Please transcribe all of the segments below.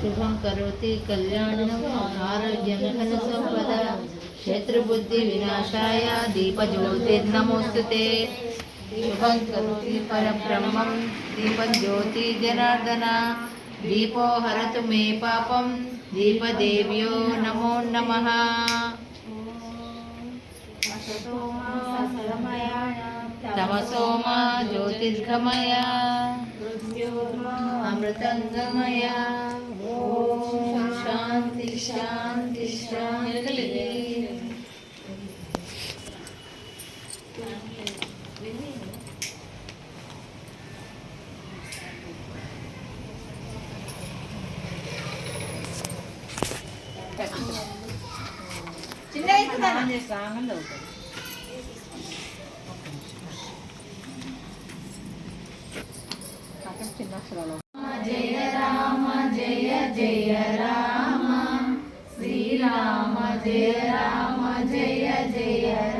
शुभं करोति कल्याणम् आरोग्यं सर्वदा क्षेत्रबुद्धिविनाशाय दीपज्योतिर्नमोऽस्तु ते शुभं करोति परब्रह्मं दीपो हरतु मे पापं दीपदेव्यो नमो नमः। तव सोमा ज्योतिर्गमया अमृतङ्गमया। ॐ शान्ति शान्ति शान्ति। చిన్న శాంతి జయ రామ జయ జయ రామ శ్రీరామ జయ రామ జయ జయ రామ.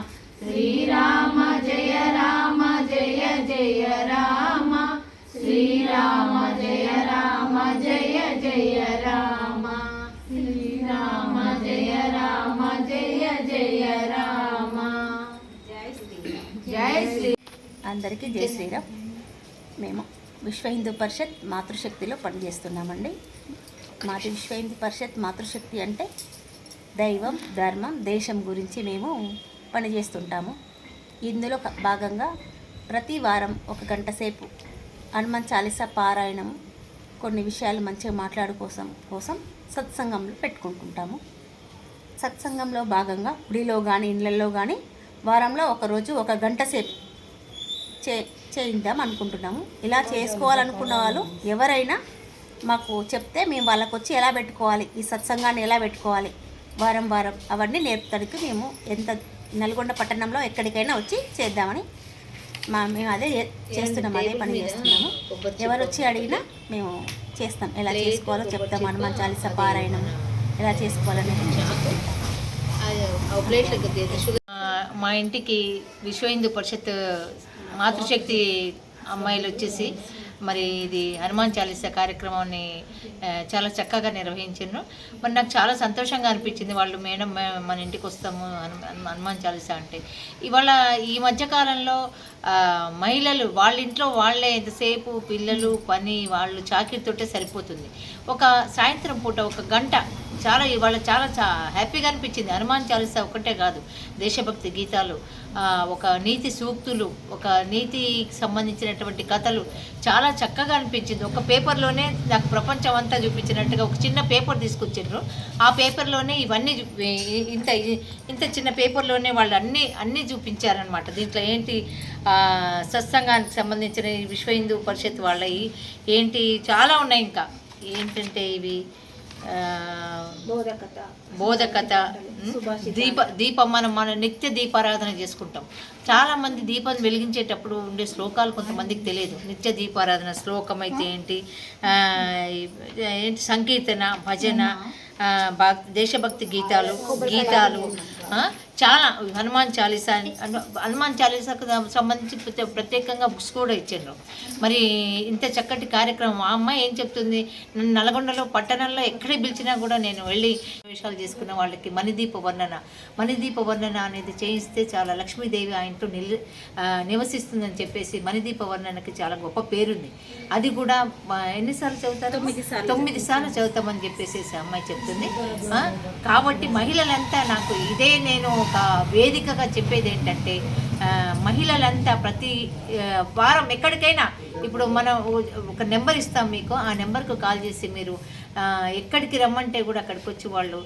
అందరికీ జై శ్రీరామ్. మేము విశ్వ హిందూ పరిషత్ మాతృశక్తిలో పనిచేస్తున్నామండి. మాది విశ్వ హిందూ పరిషత్ మాతృశక్తి అంటే దైవం ధర్మం దేశం గురించి మేము పనిచేస్తుంటాము. ఇందులో క- భాగంగా ప్రతి వారం ఒక గంట సేపు హనుమాన్ చాలీసా పారాయణం కొన్ని విషయాలు మంచిగా మాట్లాడుకోసం కోసం సత్సంగంలో పెట్టుకుంటుంటాము. సత్సంగంలో భాగంగా గుడిలో కానీ ఇళ్ళల్లో కానీ వారంలో ఒకరోజు ఒక గంట సేపు చే చేయిద్దాం అనుకుంటున్నాము. ఇలా చేసుకోవాలనుకున్న వాళ్ళు ఎవరైనా మాకు చెప్తే మేము వాళ్ళకు వచ్చి ఎలా పెట్టుకోవాలి ఈ సత్సంగాన్ని ఎలా పెట్టుకోవాలి వారం వారం అవన్నీ నేర్పడానికి మేము ఎంత నల్గొండ పట్టణంలో ఎక్కడికైనా వచ్చి చేద్దామని మా మేము అదే చే- చేస్తున్నాం అదే పని చేస్తున్నాము. ఎవరు వచ్చి అడిగినా మేము చేస్తాం. ఎలా చేసుకోవాలో చెప్తాం హనుమాన్ చాలీసా పారాయణం ఎలా చేసుకోవాలనేది చెప్తాం ఆ, మా ఇంటికి విశ్వ హిందూ పరిషత్ మాతృశక్తి అమ్మాయిలు వచ్చేసి మరి ఇది హనుమాన్ చాలీసా కార్యక్రమాన్ని చాలా చక్కగా నిర్వహించారు మరి నాకు చాలా సంతోషంగా అనిపించింది వాళ్ళు మేడం మే- మన ఇంటికి వస్తాము హనుమాన్ చాలీసా అంటే. ఇవాళ ఈ మధ్యకాలంలో మహిళలు వాళ్ళ ఇంట్లో వాళ్ళే ఎంతసేపు పిల్లలు పని వాళ్ళు చాకిరితోటే సరిపోతుంది. ఒక సాయంత్రం పూట ఒక గంట చాలా ఇవాళ చాలా చా హ్యాపీగా అనిపించింది. హనుమాన్ చాలీసా ఒకటే కాదు. దేశభక్తి గీతాలు ఒక నీతి సూక్తులు ఒక నీతికి సంబంధించినటువంటి కథలు చాలా చక్కగా అనిపించింది. ఒక పేపర్లోనే నాకు ప్రపంచం అంతా చూపించినట్టుగా ఒక చిన్న పేపర్ తీసుకొచ్చిండ్రు. ఆ పేపర్లోనే ఇవన్నీ చూ- ఇంత ఇంత చిన్న పేపర్లోనే వాళ్ళు అన్నీ అన్నీ చూపించారనమాట దీంట్లో ఏంటి సత్సంగానికి సంబంధించిన విశ్వ హిందూ పరిషత్ వాళ్ళవి ఏంటి చాలా ఉన్నాయి ఇంకా. ఏంటంటే ఇవి బోధకథ. దీప దీపం మనం మన నిత్య దీపారాధన చేసుకుంటాం. చాలా మంది దీపం వెలిగించేటప్పుడు ఉండే శ్లోకాలు కొంతమందికి తెలియదు. నిత్య దీపారాధన శ్లోకం అయితే ఏంటి ఏంటి సంకీర్తన భజన భక్- దేశభక్తి గీతాలు గీతాలు చాలా హనుమాన్ చాలీసా హను- హనుమాన్ చాలీసాకు సంబంధించి ప్రత్యే- ప్రత్యేకంగా బుక్స్ కూడా ఇచ్చారు. మరి ఇంత చక్కటి కార్యక్రమం ఆ అమ్మాయి ఏం చెప్తుంది? నన్ను నల్గొండలో పట్టణంలో ఎక్కడికి పిలిచినా కూడా నేను వెళ్ళి విషయాలు చేసుకున్న వాళ్ళకి మణిదీప వర్ణన. మణిదీప వర్ణన అనేది చేయిస్తే చాలా లక్ష్మీదేవి ఆ ఇంట్లో నిల్ నివసిస్తుందని చెప్పేసి మణిదీప వర్ణనకి చాలా గొప్ప పేరుంది. అది కూడా ఎన్నిసార్లు చదువుతారు? తొమ్మిది సార్లు చదువుతామని చెప్పేసి అమ్మాయి చెప్తుంది. కాబట్టి మహిళలంతా నాకు ఇదే నేను ఒక వేదికగా చెప్పేది ఏంటంటే మహిళలంతా ప్రతి వారం ఎక్కడికైనా ఇప్పుడు మనం ఒక నెంబర్ ఇస్తాం మీకు ఆ నెంబర్కు కాల్ చేసి మీరు ఎక్కడికి రమ్మంటే కూడా అక్కడికి వచ్చి వాళ్ళు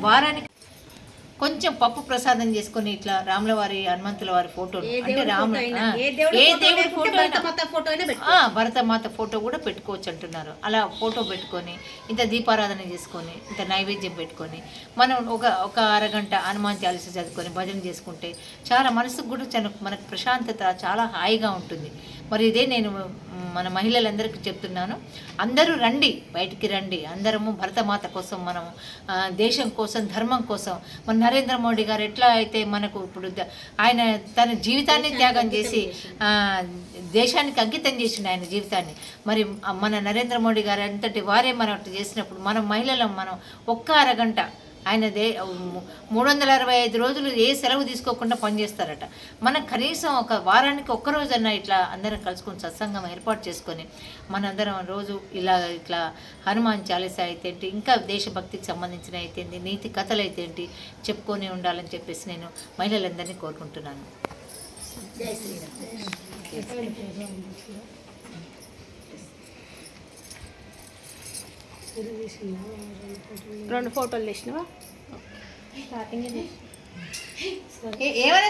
వారానికి కొంచెం పప్పు ప్రసాదం చేసుకొని ఇట్లా రాముల వారి హనుమంతుల వారి ఫోటో అంటే రాము ఆ, ఏ దేవుడి ఫోటో భరతమాత ఫోటో కూడా పెట్టుకోవచ్చు అంటున్నారు. అలా ఫోటో పెట్టుకొని ఇంత దీపారాధన చేసుకొని ఇంత నైవేద్యం పెట్టుకొని మనం ఒక ఒక అరగంట హనుమాన్ చాలీస చదువుకొని భజన చేసుకుంటే చాలా మనసుకు కూడా చాలా మనకు ప్రశాంతత చాలా హాయిగా ఉంటుంది. మరి ఇదే నేను మన మహిళలందరికీ చెప్తున్నాను. అందరూ రండి బయటికి రండి. అందరము భరతమాత కోసం మనం దేశం కోసం ధర్మం కోసం. మన నరేంద్ర మోడీ గారు ఎట్లా అయితే మనకు ఇప్పుడు ఆయన తన జీవితాన్ని త్యాగం చేసి దేశానికి అంకితం చేసిండు ఆయన జీవితాన్ని. మరి మన నరేంద్ర మోడీ గారు అంతటి వారే మనం చేసినప్పుడు మనం మహిళలం మనం ఒక్క అరగంట ఆయన దే మూడు వందల అరవై ఐదు రోజులు ఏ సెలవు తీసుకోకుండా పనిచేస్తారట. మనం కనీసం ఒక వారానికి ఒక్కరోజన్నా ఇట్లా అందరం కలుసుకొని సత్సంగం ఏర్పాటు చేసుకొని మనందరం రోజు ఇలా ఇట్లా హనుమాన్ చాలీస అయితేంటి ఇంకా దేశభక్తికి సంబంధించిన అయితేంటి నీతి కథలు అయితేంటి చెప్పుకొని ఉండాలని చెప్పేసి నేను మహిళలందరినీ కోరుకుంటున్నాను. రెండు ఫోటోలు తీసినవా? ఏమైనా